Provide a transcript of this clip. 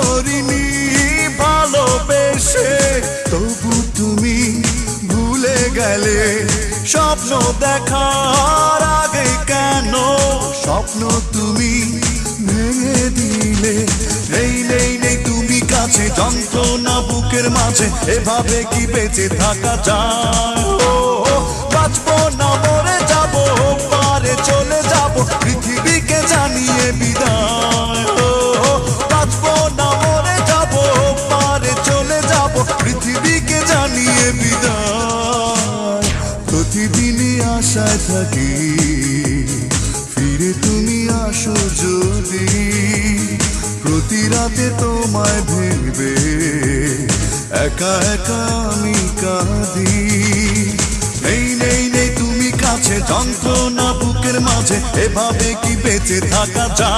করিনি ভালোবেসে, তবু তুমি ভুলে গেলে। স্বপ্ন দেখার আগে কেন? স্বপ্ন তুমি ভেঙে দিলে। নেই নেই নেই, তুমি কাছে, যন্ত্রণা বুকের মাঝে। এভাবে কি বেঁচে থাকা যায়? পৃথিবীকে জানিয়ে বিদায় প্রতিদিনই আশায় থাকি। ফিরে তুমি আসো যদি। প্রতি রাতে তোমায় ভেবে একা একা আমি কাঁদি। নেই নেই নেই, তুমি কাছে, যন্ত্রণা বুকের মাঝে। এভাবে কি বেঁচে থাকা যায়?